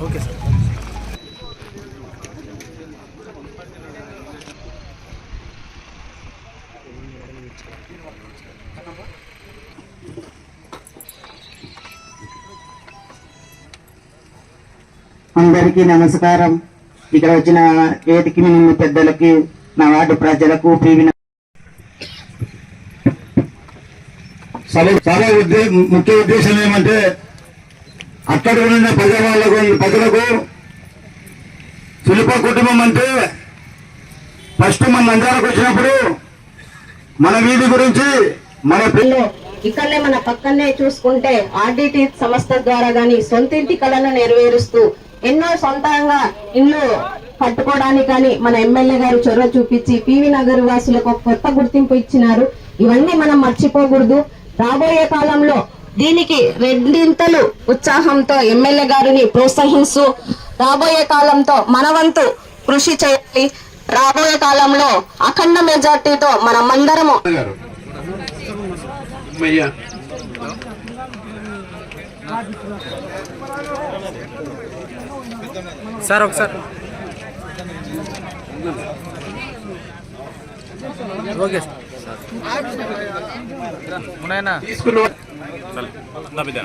Okay sir. అందరికీ నమస్కారం. ఇక్కడ వచ్చిన వేదిక నిన్న పెద్దలకి నా వార్డు ప్రజలకు సభ ఉద్దే ముఖ్య ఉద్దేశం ఏమంటే అక్కడ ఉన్న ప్రజవాళ్ళకు ప్రజలకు శిల్ప కుటుంబం అంటే ఫస్ట్ మన నంద్యాలకు వచ్చినప్పుడు మన వీధి గురించి మన పిల్ల ఇక్కడనే మన పక్కనే చూసుకుంటే ఆర్డిటి సంస్థ ద్వారా గాని సొంతింటి కళను నెరవేరుస్తూ ఎన్నో సొంతంగా ఇల్లు కట్టుకోవడానికి కానీ మన ఎమ్మెల్యే గారు చొరవ చూపించి పివి నగర్ వాసులకు కొత్త గుర్తింపు ఇచ్చినారు. ఇవన్నీ మనం మర్చిపోకూడదు. రాబోయే కాలంలో దీనికి రెండింతలు ఉత్సాహంతో ఎమ్మెల్యే గారిని ప్రోత్సహిస్తూ రాబోయే కాలంతో మన వంతు కృషి చేయాలి. రాబోయే కాలంలో అఖండ మెజార్టీతో మనమందరము గారు అయ్యా సార్. ఒకసారి ఓకే సార్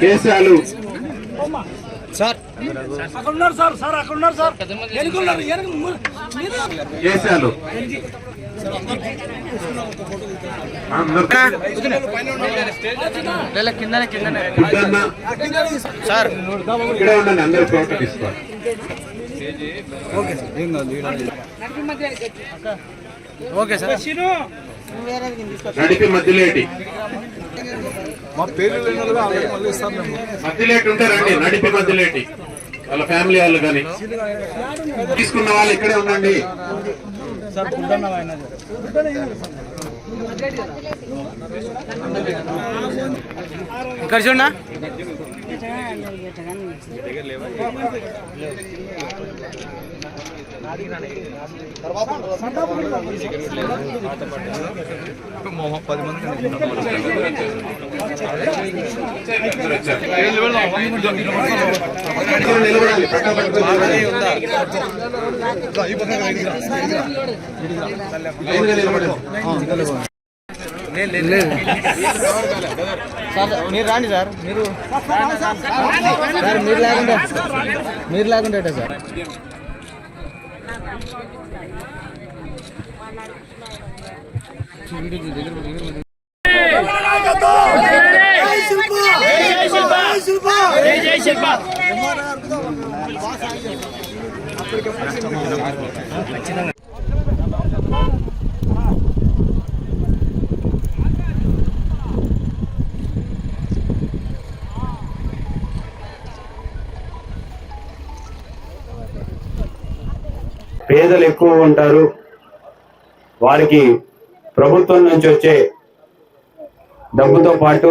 కేశాలు సార్. కేశాలు లేదా కిందనే కిందనే. బుద్ధన్న సార్. ఇక్కడే ఉండండి అందరూ ఫోటో తీసుకోవాలి. Okay sir. నడిపి మధ్యలేటి. మధ్యలేటి ఉంటే రండి నడిపి మధ్యలేటి. వాళ్ళ ఫ్యామిలీ వాళ్ళు కానీ. తీసుకున్న వాళ్ళు ఇక్కడే ఉండండి. ఇక్కడ అందరూ పది మంది సార్ మీరు రాండి సార్ మీరు సార్ మీరు లేకుండా మీరు లేకుండా సార్ ఖచ్చితంగా పేదలు ఎక్కువ ఉంటారు. వారికి ప్రభుత్వం నుంచి వచ్చే డబ్బుతో పాటు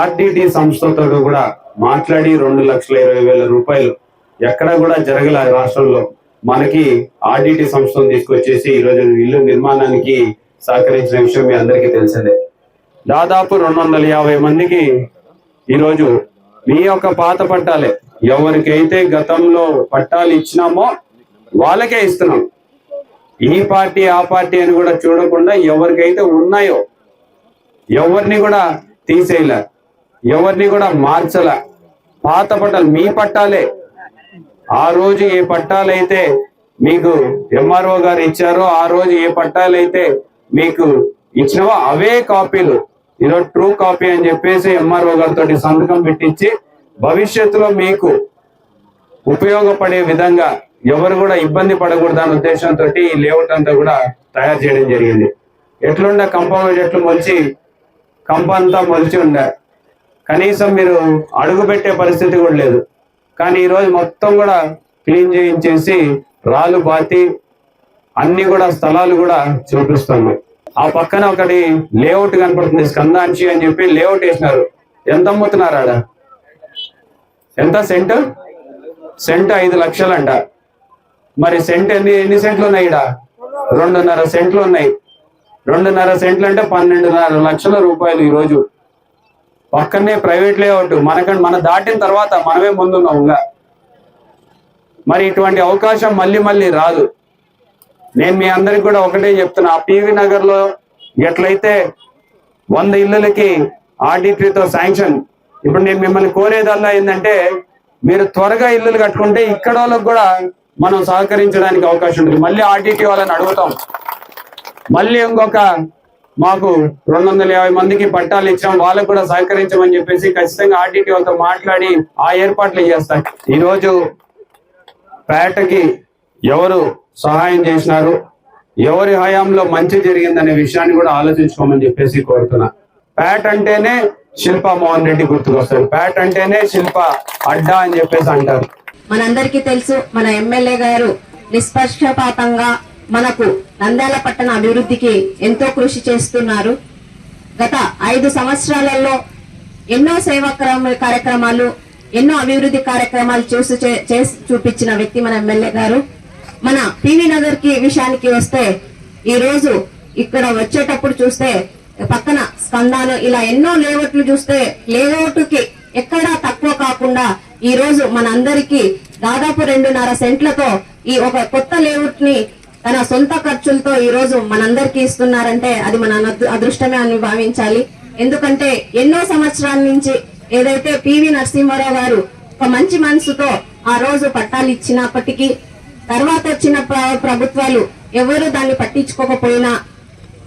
ఆర్టీటీ సంస్థతో కూడా మాట్లాడి రెండు లక్షల ఇరవై వేల రూపాయలు ఎక్కడ కూడా జరగల రాష్ట్రంలో మనకి ఆర్డిటి సంస్థను తీసుకొచ్చేసి ఈరోజు ఇల్లు నిర్మాణానికి సహకరించిన విషయం మీ అందరికీ తెలిసిందే. దాదాపు రెండు వందల యాభై మందికి ఈరోజు మీ యొక్క పాత పట్టాలే. ఎవరికైతే గతంలో పట్టాలు ఇచ్చినామో వాళ్ళకే ఇస్తున్నాం. ఈ పార్టీ ఆ పార్టీ అని కూడా చూడకుండా ఎవరికైతే ఉన్నాయో ఎవరిని కూడా తీసేయలే. ఎవరిని కూడా మార్చల. పాత పట్టాలు మీ పట్టాలే. ఆ రోజు ఏ పట్టాలైతే మీకు ఎంఆర్ఓ గారు ఇచ్చారో ఆ రోజు ఏ పట్టాలైతే మీకు ఇచ్చినవో అవే కాపీలు. ఈరోజు ట్రూ కాపీ అని చెప్పేసి ఎంఆర్ఓ గారితో సంతకం పెట్టించి భవిష్యత్తులో మీకు ఉపయోగపడే విధంగా ఎవరు కూడా ఇబ్బంది పడకూడదు అనే ఉద్దేశంతో ఈ లేఅవుట్ అంతా కూడా తయారు చేయడం జరిగింది. ఎట్లుండే కంపౌండ్ చెట్లు మొలిచి కంప అంతా మొలిచి ఉండే కనీసం మీరు అడుగు పెట్టే పరిస్థితి కూడా లేదు. కానీ ఈరోజు మొత్తం కూడా క్లీన్ చేయించేసి రాళ్ళు బాతి అన్ని కూడా స్థలాలు కూడా చూపిస్తున్నాయి. ఆ పక్కన ఒకటి లేఅవుట్ కనపడుతుంది స్కందాంచి అని చెప్పి లేఅవుట్ వేసినారు. ఎంత అమ్ముతున్నారు ఆడ? ఎంత సెంట్? సెంట్ ఐదు లక్షలంట. మరి సెంట్ ఎన్ని ఎన్ని సెంట్లు ఉన్నాయి ఈడ? రెండున్నర సెంట్లు ఉన్నాయి. రెండున్నర సెంట్లు అంటే పన్నెండున్నర లక్షల రూపాయలు ఈరోజు. పక్కనే ప్రైవేట్ లేఅవుట్. మనకంటే మన దాటిన తర్వాత మనమే ముందున్నాం ఇంకా. మరి ఇటువంటి అవకాశం మళ్ళీ మళ్ళీ రాదు. నేను మీ అందరికి కూడా ఒకటే చెప్తున్నా. ఆ పివి నగర్లో ఎట్లయితే వంద ఇళ్ళకి ఆర్డిటరీతో శాంక్షన్. ఇప్పుడు నేను మిమ్మల్ని కోరేదల్లా ఏంటంటే మీరు త్వరగా ఇల్లులు కట్టుకుంటే ఇక్కడ వాళ్ళకి కూడా మనం సహకరించడానికి అవకాశం ఉంటుంది మళ్ళీ ఆర్డిటి వాళ్ళని అడుగుతాం. మళ్ళీ ఇంకొక మాకు రెండు వందల యాభై మందికి పట్టాలు ఇచ్చాం. వాళ్ళకు కూడా సహకరించమని చెప్పేసి ఖచ్చితంగా ఆర్డిటి వాళ్ళతో మాట్లాడి ఆ ఏర్పాట్లు చేస్తారు ఈరోజు పేటకి ఎవరు సహాయం చేసినారు? ఎవరి హయాంలో మంచి జరిగిందనే విషయాన్ని కూడా ఆలోచించుకోమని చెప్పేసి కోరుతున్నా. ప్యాట్ అంటేనే శిల్ప మోహన్ రెడ్డి గుర్తుకొస్తారు. ప్యాట్ అంటేనే శిల్ప అడ్డా అని చెప్పేసి అంటారు. మనందరికీ తెలుసు మన ఎమ్మెల్యే గారు నిష్పక్షపాతంగా మనకు నంద్యాల పట్టణ అభివృద్ధికి ఎంతో కృషి చేస్తున్నారు. గత ఐదు సంవత్సరాలలో ఎన్నో సేవా కార్యక్రమాలు ఎన్నో అభివృద్ధి కార్యక్రమాలు చూసి చే- చేసి చూపించిన వ్యక్తి మన ఎమ్మెల్యే గారు. మన పివి నగర్కి విషయానికి వస్తే ఈ రోజు ఇక్కడ వచ్చేటప్పుడు చూస్తే పక్కన స్పందాలు ఇలా ఎన్నో లేఅవుట్లు చూస్తే లేఅవుట్కి ఎక్కడా కాకుండా ఈ రోజు మనందరికీ దాదాపు రెండున్నర సెంట్లతో ఈ ఒక కొత్త లేఅవుట్ని తన సొంత ఖర్చులతో ఈ రోజు మనందరికీ ఇస్తున్నారంటే అది మన అదృష్టమే అని భావించాలి. ఎందుకంటే ఎన్నో సంవత్సరాల నుంచి ఏదైతే పివి నరసింహారావు గారు ఒక మంచి మనసుతో ఆ రోజు పట్టాలు ఇచ్చినప్పటికీ తర్వాత వచ్చిన ప్ర- ప్రభుత్వాలు ఎవరు దాన్ని పట్టించుకోకపోయినా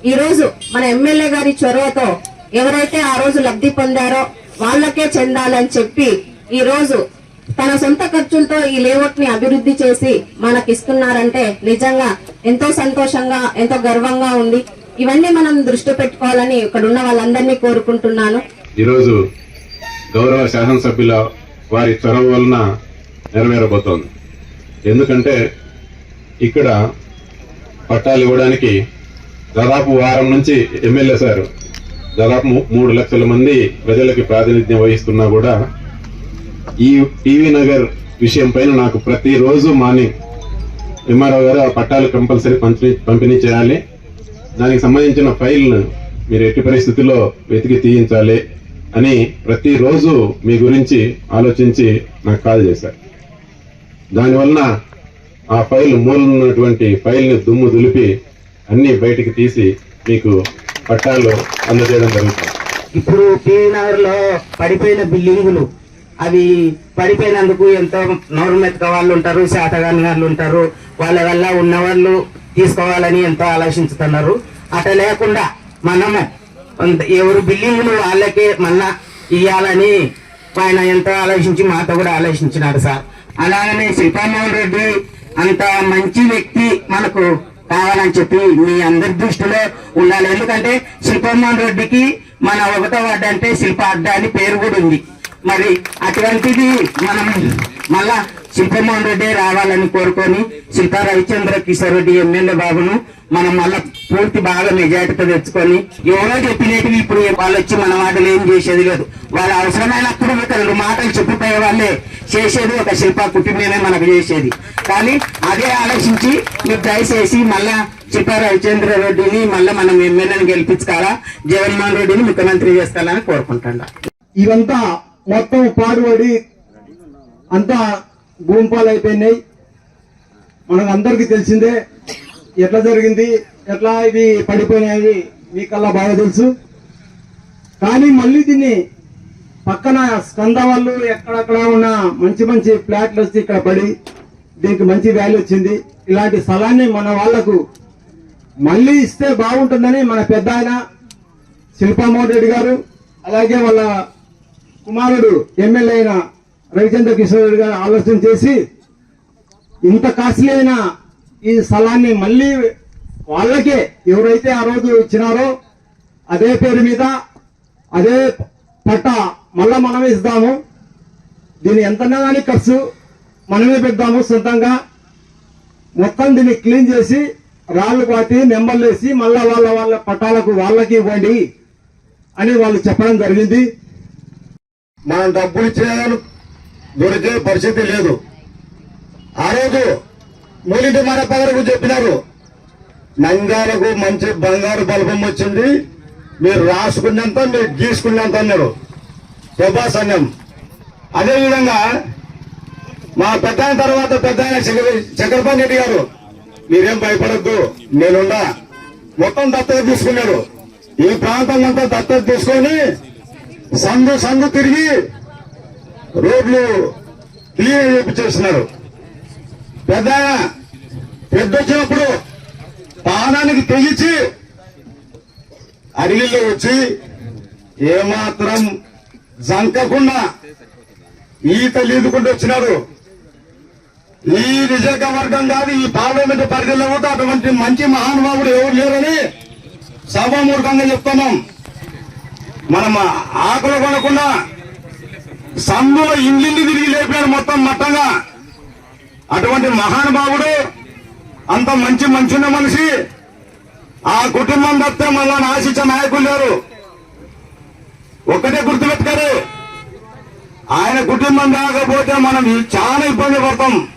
ఈ రోజు మన ఎమ్మెల్యే గారి చొరవతో ఎవరైతే ఆ రోజు లబ్ధి పొందారో వాళ్ళకే చెందాలని చెప్పి ఈ రోజు తన సొంత ఖర్చులతో ఈ లేఅవుట్ని అభివృద్ధి చేసి మనకి ఇస్తున్నారంటే నిజంగా ఎంతో సంతోషంగా ఎంతో గర్వంగా ఉంది. ఇవన్నీ మనం దృష్టి పెట్టుకోవాలని ఇక్కడ ఉన్న వాళ్ళందరినీ కోరుకుంటున్నాను. ఈరోజు గౌరవ శాసనసభ్యుల వారి చొరవ వలన నెరవేరబోతోంది. ఎందుకంటే ఇక్కడ పట్టాలు ఇవ్వడానికి దాదాపు వారం నుంచి ఎమ్మెల్యే సార్ దాదాపు మూడు లక్షల మంది ప్రజలకి ప్రాతినిధ్యం వహిస్తున్నా కూడా ఈ టీవీ నగర్ విషయం పైన నాకు ప్రతిరోజు మార్నింగ్ ఎంఆర్ఓ గారు ఆ పట్టాలు కంపల్సరీ పంపిణీ పంపిణీ చేయాలి. దానికి సంబంధించిన ఫైల్ను మీరు ఎట్టి పరిస్థితుల్లో వెతికి తీయించాలి అని ప్రతిరోజు మీ గురించి ఆలోచించి నాకు కాల్ చేశారు. దానివలన ఆ ఫైల్ మూలనున్నటువంటి ఫైల్ని దుమ్ము దులిపి అన్ని బయటికి తీసి మీకు పట్టాలు అందజేయడం జరుగుతుంది. ఇప్పుడు టీవీ పడిపోయిన బిల్డింగులు అవి పడిపోయినందుకు ఎంతో నోరు మెతక వాళ్ళు ఉంటారు శాతగాని వాళ్ళు ఉంటారు. వాళ్ళ వల్ల ఉన్న వాళ్ళు తీసుకోవాలని ఎంతో ఆలోచించుతున్నారు. అట లేకుండా మనము ఎవరు బిల్డింగ్లు వాళ్ళకే మళ్ళా ఇవ్వాలని ఆయన ఎంతో ఆలోచించి మాతో కూడా ఆలోచించినారు సార్. అలాగనే శిల్పామోహన్ రెడ్డి అంత మంచి వ్యక్తి మనకు కావాలని చెప్పి మీ అందరి దృష్టిలో ఉండాలి. ఎందుకంటే శిల్పమోహన్ రెడ్డికి మన ఒకటో వార్డు అంటే శిల్ప అడ్డ అని పేరు కూడా ఉంది. మరి అటువంటిది మనం మళ్ళా శిల్పమోహన్ రెడ్డి రావాలని కోరుకొని శిల్పా రవిచంద్ర కిషోర్ రెడ్డి ఎమ్మెల్యే బాబును మనం మళ్ళా పూర్తి బాగా మెజార్టీతో తెచ్చుకొని ఎవరో చెప్పినట్టు ఇప్పుడు వాళ్ళు వచ్చి మన మాటలు ఏం చేసేది లేదు. వాళ్ళ అవసరమైనప్పుడు ఒక రెండు మాటలు చెప్పిపోయే వాళ్ళే చేసేది ఒక శిల్ప కుటుంబమే మనకు చేసేది. కానీ అదే ఆలోచించి మీరు దయచేసి మళ్ళా శిల్పా రవిచంద్ర రెడ్డిని మళ్ళా మనం ఎమ్మెల్యేని గెలిపించుకోవాలా? జగన్మోహన్ రెడ్డిని ముఖ్యమంత్రి చేస్తారని కోరుకుంటున్నా. ఇదంతా మొత్తం పాడుబడి అంతా భూమిపాలు అయిపోయినాయి. మనకు అందరికీ తెలిసిందే ఎట్లా జరిగింది ఎట్లా ఇవి పడిపోయినాయి మీకల్లా బాగా తెలుసు. కానీ మళ్ళీ దీన్ని పక్కన స్కంద వాళ్ళు ఎక్కడక్కడ ఉన్న మంచి మంచి ఫ్లాట్లు వచ్చి ఇక్కడ పడి దీనికి మంచి వాల్యూ వచ్చింది. ఇలాంటి స్థలాన్ని మన వాళ్ళకు మళ్ళీ ఇస్తే బాగుంటుందని మన పెద్ద ఆయన శిల్పామోహన్ రెడ్డి గారు అలాగే వాళ్ళ కుమారుడు ఎమ్మెల్యే అయిన రవిచంద్ర కిషోర్ రెడ్డి గారు ఆలోచన చేసి ఇంత కాస్ట్లీ అయిన ఈ స్థలాన్ని మళ్ళీ వాళ్ళకే ఎవరైతే ఆ రోజు ఇచ్చినారో అదే పేరు మీద అదే పట్ట మళ్ళా మనమే ఇస్తాము. దీని ఎంతన్నా కానీ ఖర్చు మనమే పెడతాము సొంతంగా. మొత్తం దీన్ని క్లీన్ చేసి రాళ్ళు పాతి నెంబర్లు వేసి మళ్ళా వాళ్ళ వాళ్ళ పట్టాలకు వాళ్ళకి ఇవ్వండి అని వాళ్ళు చెప్పడం జరిగింది. మనం డబ్బులు ఇచ్చేదాన్ని దొరికే పరిస్థితి లేదు. ఆ రోజు మూలింటి మన చెప్పినారు నంగాలకు మంచి బంగారు బల్బం వచ్చింది మీరు రాసుకున్నంత మీరు గీసుకున్నంత అన్నారు. శోభాసన్యం అదేవిధంగా మా పెద్ద తర్వాత పెద్ద చక్రపాణి రెడ్డి గారు మీరేం భయపడద్దు నేనున్నా మొత్తం దత్తత తీసుకున్నారు. ఈ ప్రాంతం అంతా దత్తత తీసుకొని సందు సందు తిరిగి రోడ్లు క్లియర్ చేపించేస్తున్నారు పెద్ద పెద్ద వచ్చినప్పుడు పానానికి తెగించి అడిగిల్లో వచ్చి ఏమాత్రం జంకకుండా ఈత లీదుకుంటూ వచ్చినాడు ఈ నిజవర్గం కాదు ఈ పార్లమెంట్ పరిధిలో కూడా అటువంటి మంచి మహానుభావుడు ఎవరు లేరని సభామూర్ఖంగా చెప్తున్నాం. మనం ఆకులు కొనకుండా సందులో ఇండ్లిండి తిరిగి లేపాడు మొత్తం మట్టంగా. అటువంటి మహానుభావుడు అంత మంచి మంచున్న మనిషి. ఆ కుటుంబం తప్పితే మళ్ళా ఆశించే నాయకులు లేరు. ఒక్కటే గుర్తుపెట్టుకోరు. ఆయన కుటుంబం రాకపోతే మనం చాలా ఇబ్బంది పడతాం.